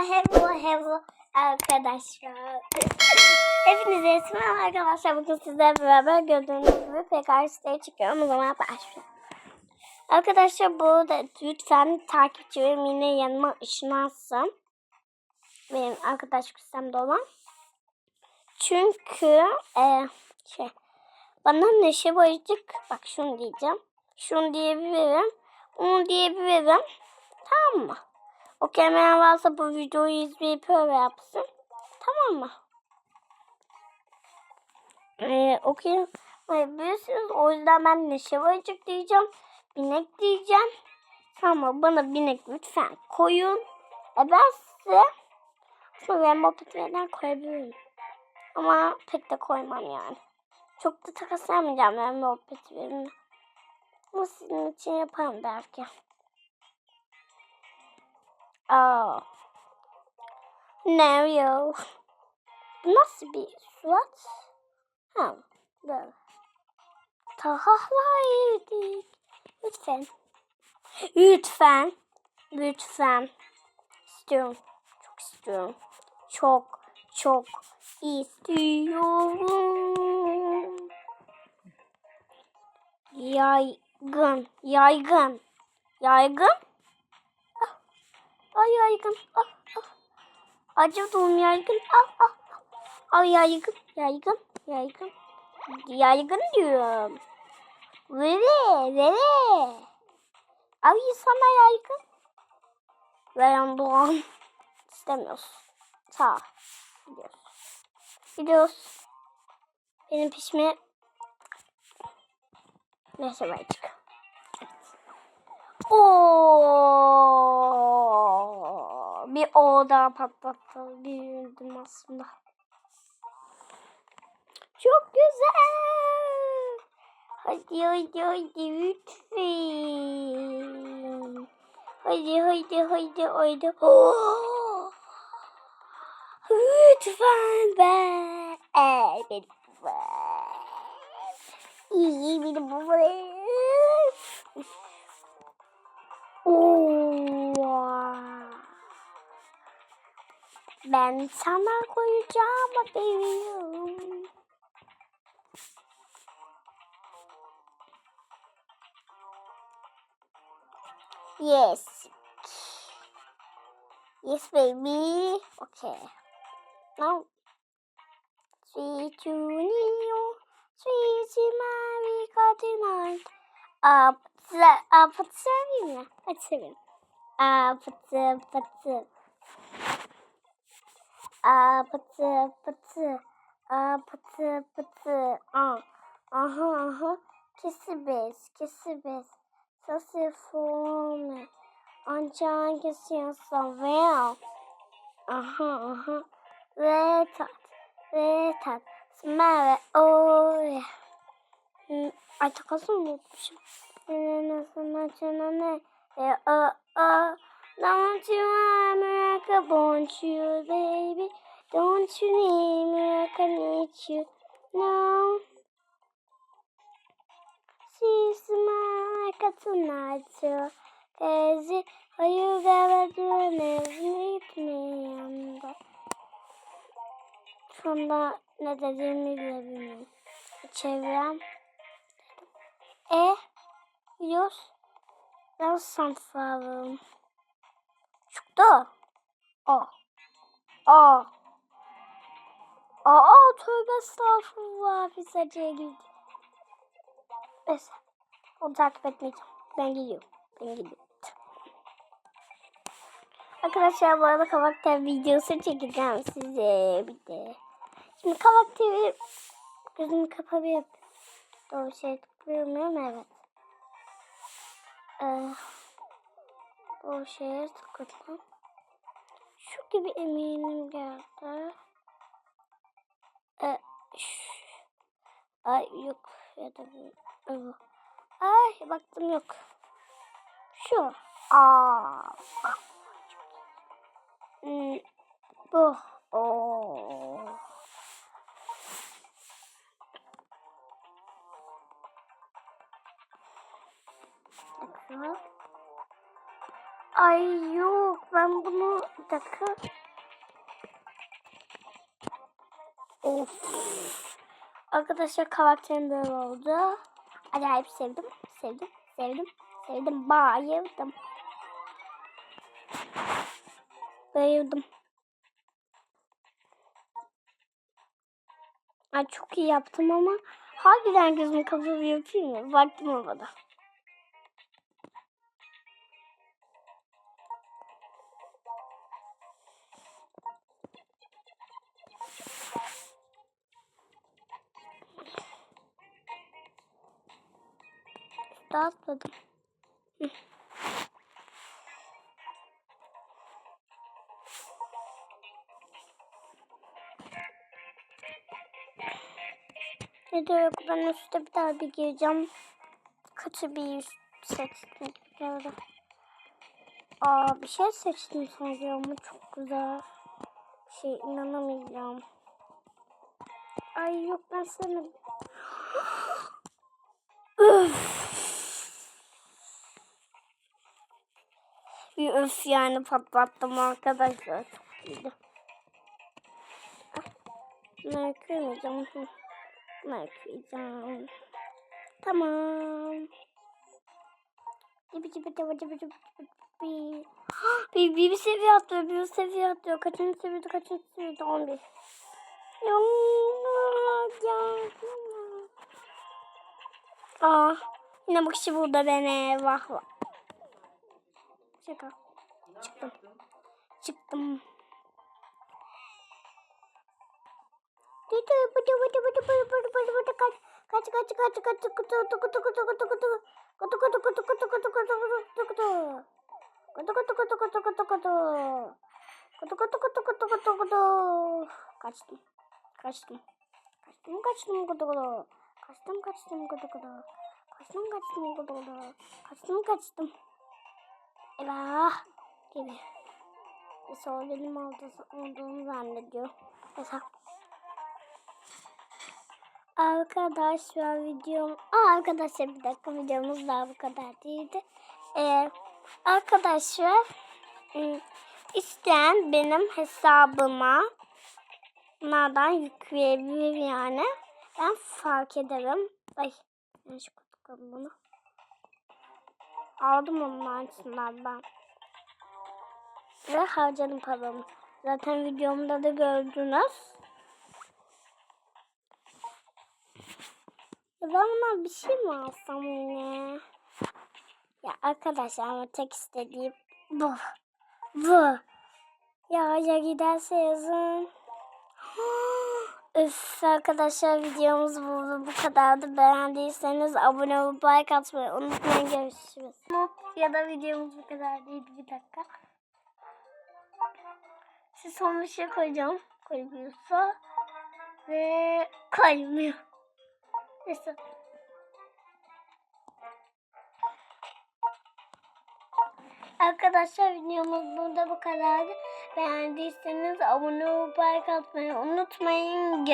hello, hello arkadaşlar. Hepinize ismim arkadaşlar. Bugün sizlerle beraber gördüğünüz gibi PKR siteye çıkıyorum. O zaman başlayalım. Arkadaşlar bu arada lütfen takipçilerim yine yanıma ışınlansın. Benim arkadaş listemde olan. Çünkü e, şey bana neşe bayıcık bak şunu diyeceğim. Şunu diyebilirim. Onu diyebilirim. Tamam mı? O kemer varsa bu videoyu izleyip öyle yapsın. Tamam mı? Ee, okuyabilirsiniz. O yüzden ben neşe bayıcık diyeceğim. Binek diyeceğim. Mı? Bana binek lütfen koyun. E ben size şu Rainbow Petrol'den koyabilirim. Ama pek de koymam yani. Çok da takaslanmayacağım Rainbow Petrol'ünü. Ama sizin için yaparım belki. Aa. Nereo. Bu nasıl bir surat? Ha, böyle. Tahahlayırdık. Lütfen. Lütfen. Lütfen. İstiyorum. Çok istiyorum. Çok, çok istiyorum. Yaygın, yaygın, yaygın. Ay yaygın. Ah, ah. Acıdım yaygın. Ah, ah. ah. Ay yaygın, yaygın, yaygın. Yaygın diyorum. Vere, vere. Ay sana yaygın. Veren doğan. İstemiyoruz. Sağ. Gidiyoruz. Gidiyoruz. Benim pişme Neyse ben çık. Oo, bir o daha patlattı. Üzüldüm aslında. Çok güzel. Hadi hadi hadi lütfen. Hadi hadi hadi hadi. Oo. Lütfen be. Evet. İyi bir bu. Ben sana koyacağım bebeğim. Yes. Yes, baby. Okay. Now, sweet you, sweet America tonight. Up, up, seven. Let's seven. Up, up, up. Up, up, up. Up, up, up. Uh, uh-huh, uh-huh. Kissibes, kissibes. Ça c'est fome. Ancak kesiyorsan veya. Aha, aha. Ve tat, ve tat. Smell oh. Hmm, Ay? Ne ne? E, me like a you, baby? Don't you need me I need you? No. She's my tonight, so crazy. Are you gonna do meet me? And şu anda ne dediğimi bile. Çevrem. E, biliyoruz. Ben sunflower'ım. Çıktı. O. O. Aa, tövbe estağfurullah. Biz acıya girdik. Neyse. Onu takip etmeyeceğim. Ben gidiyorum. Ben gidiyorum. Arkadaşlar bu arada karakter videosu çekeceğim size bir de. Şimdi karakteri gözümü kapatayım. Doğru şey tıklayamıyorum evet. Ee, o şeye tıkladım. Şu gibi eminim geldi. Ee. Ay yok ya da bu. Ay baktım yok. Şu. Aa. Hmm, bu. Oo. Bakın. Ay yok ben bunu Bir dakika. Of. Arkadaşlar karakterim böyle oldu. Acayip sevdim. Sevdim. Sevdim. Sevdim. Bayıldım. Bayıldım. Ay çok iyi yaptım ama harbiden gözüm kapalı yapayım mı? Vaktim olmadı. Dağıtmadım. Ne diyor ben üstte bir daha bir gireceğim. Kötü bir yüz seçtim. Böyle. Aa bir şey seçtim sanki ama çok güzel. Şey inanamayacağım. Ay yok ben sevmedim. Üf. Bir öf yani patlattım arkadaşlar. Çok iyiydi. Bunları kırmayacağım. Bunları kıracağım. Tamam. Cibi cibi cibi cibi cibi cibi. Bir, bir, bir seviye atlıyor, bir seviye atlıyor. Kaçıncı seviyede, kaçıncı seviyede? 11. Ya, ya. Aa, yine bu kişi burada beni. Vah vah. Şaka. Çıktım. Çıktım. Dito, bıdı bıdı bıdı bıdı bıdı bıdı bıdı kaç. Kaç kaç kaç kaç kutu kutu kutu kutu kutu kutu. Kutu kutu kutu kutu kutu kutu kutu kutu. Kutu kutu kutu kutu kutu kutu. Kutu kutu kutu kutu kutu kutu. Kaçtım. Kaçtım. Kaçtım kaçtım kutu kutu. Kaçtım kaçtım kutu kutu. Kaçtım kaçtım kutu kutu. Kaçtım kaçtım. Eyvah gibi. Sonra benim olduğunu zannediyor. Mesela Arkadaşlar videom... Aa, arkadaşlar bir dakika videomuz daha bu kadar değildi. Ee, arkadaşlar ım, isteyen benim hesabıma nereden yükleyebilir yani. Ben fark ederim. Ay yanlış kutladım bunu. Aldım onun aynısından. Ve harcadım paramı. Zaten videomda da gördünüz. Ben buna bir şey mi alsam yine? Ya arkadaşlar ama tek istediğim bu. Bu. Ya ya giderse yazın. Arkadaşlar videomuz bu, bu kadardı. Beğendiyseniz abone olup like atmayı unutmayın. Görüşürüz. Ya da videomuz bu kadar değil. Bir dakika. Siz son bir şey koyacağım. Koymuyorsa. Ve koymuyor. Neyse. Arkadaşlar videomuz burada bu kadardı. Beğendiyseniz abone olup like atmayı unutmayın.